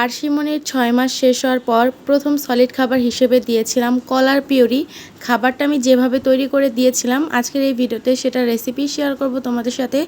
আর সিমনের ছয় মাস শেষ হওয়ার পর প্রথম সলিড খাবার হিসেবে দিয়েছিলাম কলার পিওরি খাবারটা আমি যেভাবে তৈরি করে দিয়েছিলাম, আজকের এই ভিডিওতে সেটা রেসিপি শেয়ার করব তোমাদের সাথে।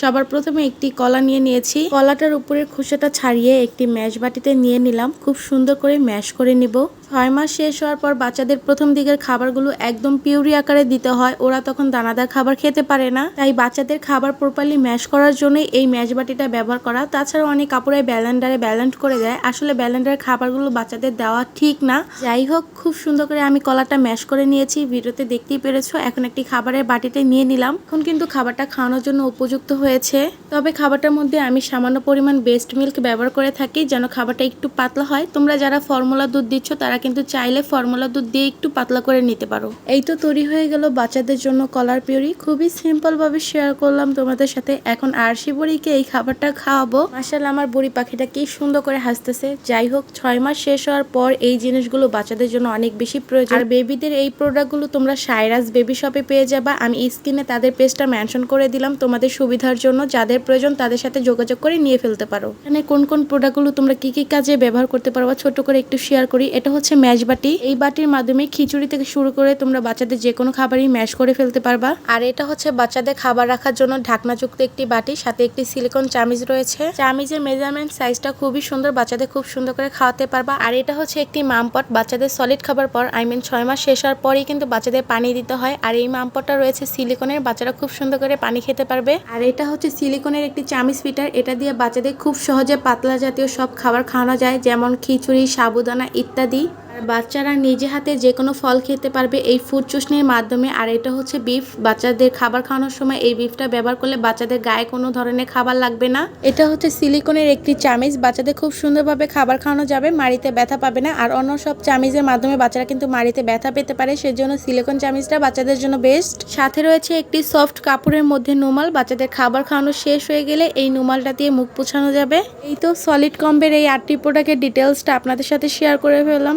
সবার প্রথমে একটি কলা নিয়ে নিয়েছি। কলাটার উপরের খোসাটা ছাড়িয়ে একটি ম্যাশ বাটিতে নিয়ে নিলাম। খুব সুন্দর করে ম্যাশ করে নিব। ছয় মাস শেষ হওয়ার পর বাচ্চাদের প্রথম দিকের খাবারগুলো একদম পিউরি আকারে দিতে হয়। ওরা তখন দানাদার খাবার খেতে পারে না। তাই বাচ্চাদের খাবার প্রপারলি ম্যাশ করার জন্যই এই ম্যাশ বাটিটা ব্যবহার করা। তাছাড়া অনেক কাপড়ে ব্যালেন্ডারে ব্যালেন্ড করে দেয়। আসলে ব্যালেন্ডার খাবারগুলো বাচ্চাদের দেওয়া ঠিক না। যাই হোক, খুব সুন্দর করে আমি কলাটা ম্যাশ করে নিয়েছি। ভিডিওতে দেখতেই পেরেছ, এখন একটি খাবারের বাটিতে নিয়ে নিলাম। এখন কিন্তু খাবারটা খাওয়ানোর জন্য উপযুক্ত হয়েছে। তবে খাবারটার মধ্যে আমি সামান্য পরিমাণ বেস্ট মিল্ক ব্যবহার করে থাকি, যেন খাবারটা একটু পাতলা হয়। তোমরা যারা ফর্মুলা দুধ দিচ্ছ, তারা কিন্তু চাইলে ফর্মুলা দুধ দিয়ে একটু পাতলা করে নিতে পারো। এই তো তৈরি হয়ে গেল বাচ্চাদের জন্য কলার পিউরি। খুবই সিম্পল ভাবে শেয়ার করলাম তোমাদের সাথে। এখন আরশি বুড়িকে এই খাবারটা খাওয়াবো। মাসাল আমার বুড়ি পাখিটা কি সুন্দর করে হাসতেছে। যাই হোক, ছয় মাস শেষ হওয়ার পর এই জিনিসগুলো বাচ্চাদের জন্য অনেক বেশি প্রয়োজন। আর বেবিদের এই প্রোডাক্টগুলো তোমরা সাইরাস বেবি শপে পেয়ে যাবা। আমি স্ক্রিনে তাদের পেজটা মেনশন করে দিলাম। তোমাদের সুবিধার জন্য যাদের প্রয়োজন তাদের সাথে যোগাযোগ করে নিয়ে ফেলতে পারো। এখানে কোন কোন প্রোডাক্টগুলো তোমরা কি কি কাজে ব্যবহার করতে পারবা ছোট করে একটু শেয়ার করি। এটা হচ্ছে ম্যাশ বাটি। এই বাটির মাধ্যমে খিচুড়ি থেকে শুরু করে তোমরা বাচ্চাদের যে কোনো খাবারই ম্যাশ করে ফেলতে পারবা। আর এটা হচ্ছে বাচ্চাদের খাবার রাখার জন্য ঢাকনাযুক্ত একটি বাটি, সাথে একটি সিলিকন চামিজ রয়েছে। চামিজের মেজারমেন্ট সাইজটা খুবই সুন্দর, বাচ্চাদের খুব সুন্দর করে খাওয়াতে পারবা। আর এটা হচ্ছে একটি মামপট, বাচ্চাদের সলিড খাবার পর আই মিন ছয় মাস শেষ হওয়ার পরেই কিন্তু বাচ্চাদের পানি দিতে হয়। আর এই মামপটটা রয়েছে সিলিকনের বাচ্চারা খুব সুন্দর করে পানি খেতে পারবে। আর এটা হচ্ছে সিলিকনের একটি চামিজ ফিটার, এটা দিয়ে বাচ্চাদের খুব সহজে পাতলা জাতীয় সব খাবার খাওয়ানো যায়, যেমন খিচুড়ি, সাবুদানা ইত্যাদি। বাচ্চারা নিজে হাতে যে কোনো ফল খেতে পারবে এই ফুড চুষনির মাধ্যমে। আর এটা হচ্ছে বিফ বাচ্চাদের খাবার খাওয়ানোর সময় এই বিফটা ব্যবহার করলে বাচ্চাদের গায়ে কোনো ধরনের খাবার লাগবে না। এটা হচ্ছে সিলিকনের একটি চামিজ বাচ্চাদের খুব সুন্দরভাবে খাবার খাওয়ানো যাবে, মাড়িতে ব্যথা পাবে না। আর অন্য সব চামিজের মাধ্যমে বাচ্চারা কিন্তু মাড়িতে ব্যথা পেতে পারে। সেজন্য সিলিকন চামিজটা বাচ্চাদের জন্য বেস্ট সাথে রয়েছে একটি সফট কাপড়ের মধ্যে নুমাল। বাচ্চাদের খাবার খাওয়ানো শেষ হয়ে গেলে এই নুমালটা দিয়ে মুখ পোছানো যাবে। এই তো সলিড কম্বের এই আটটি প্রোডাক্টের ডিটেলসটা আপনাদের সাথে শেয়ার করে ফেললাম।